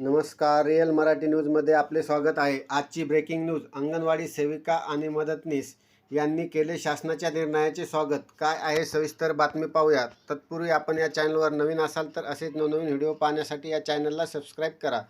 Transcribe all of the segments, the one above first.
नमस्कार रिअल मराठी न्यूजमध्ये आपले स्वागत आहे. आजची ब्रेकिंग न्यूज अंगणवाडी सेविका आणि मदतनीस यांनी केले शासनाच्या निर्णयाचे स्वागत. काय आहे सविस्तर बातमी पाहूया तत्पूर्वी आपण या चॅनलवर नवीन असाल तर असेच नवनवीन व्हिडिओ पाहण्यासाठी या चॅनलला सबस्क्राईब करा.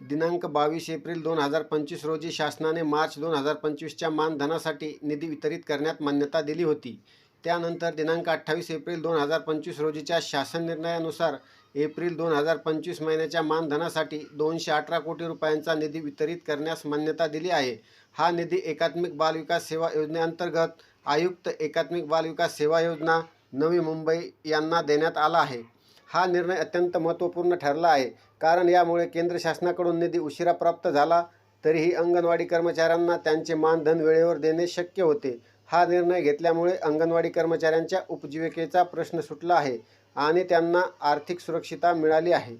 दिनांक बावीस एप्रिल दोन हजार पंचवीस रोजी शासनाने मार्च दोन हजार पंचवीसच्या मानधनासाठी निधी वितरित करण्यात मान्यता दिली होती. त्यानंतर दिनांक अठ्ठावीस एप्रिल दोन हजार पंचवीस रोजीच्या शासन निर्णयानुसार एप्रिल दोन हजार पंचवीस महिन्याच्या मानधनासाठी दोनशे अठरा कोटी रुपयांचा निधी वितरित करण्यास मान्यता दिली आहे. हा निधी एकात्मिक बालविकास सेवा योजनेअंतर्गत आयुक्त एकात्मिक बालविकास सेवा योजना नवी मुंबई यांना देण्यात आला आहे. हा निर्णय अत्यंत महत्त्वपूर्ण ठरला आहे. कारण यामुळे केंद्र शासनाकडून निधी उशिरा प्राप्त झाला तरीही अंगणवाडी कर्मचाऱ्यांना त्यांचे मानधन वेळेवर देणे शक्य होते. हा निर्णय घेतल्यामुळे अंगणवाडी कर्मचाऱ्यांच्या उपजीविकेचा प्रश्न सुटला आहे आणि त्यांना आर्थिक सुरक्षिता मिळाली आहे.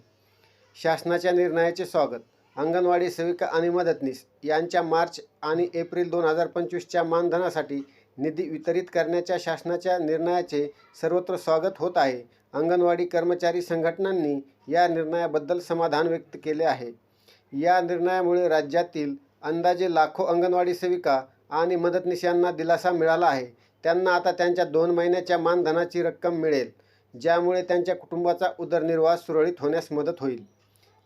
शासनाच्या निर्णयाचे स्वागत. अंगणवाडी सेविका आणि मदतनीस यांच्या मार्च आणि एप्रिल दोन हजार पंचवीसच्या मानधनासाठी निधी वितरित करण्याच्या शासनाच्या निर्णयाचे सर्वत्र स्वागत होत आहे. अंगणवाडी कर्मचारी संघटनांनी या निर्णयाबद्दल समाधान व्यक्त केले आहे. या निर्णयामुळे राज्यातील अंदाजे लाखो अंगणवाडी सेविका आणि मदतनीस यांना दिलासा मिळाला आहे. त्यांना आता त्यांच्या दोन महिन्याच्या मानधनाची रक्कम मिळेल ज्यामुळे त्यांच्या कुटुंबाचा उदरनिर्वाह सुरळीत होण्यास मदत होईल.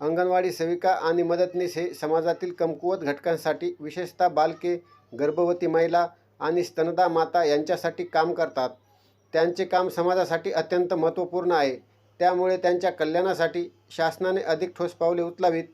अंगणवाडी सेविका आणि मदतनीस हे समाजातील कमकुवत घटकांसाठी विशेषतः बालके गर्भवती महिला आणि स्तनदा माता यांच्यासाठी काम करतात. त्यांचे काम समाजासाठी अत्यंत महत्त्वपूर्ण आहे. त्यामुळे त्यांच्या कल्याणासाठी शासनाने अधिक ठोस पावले उचलावीत.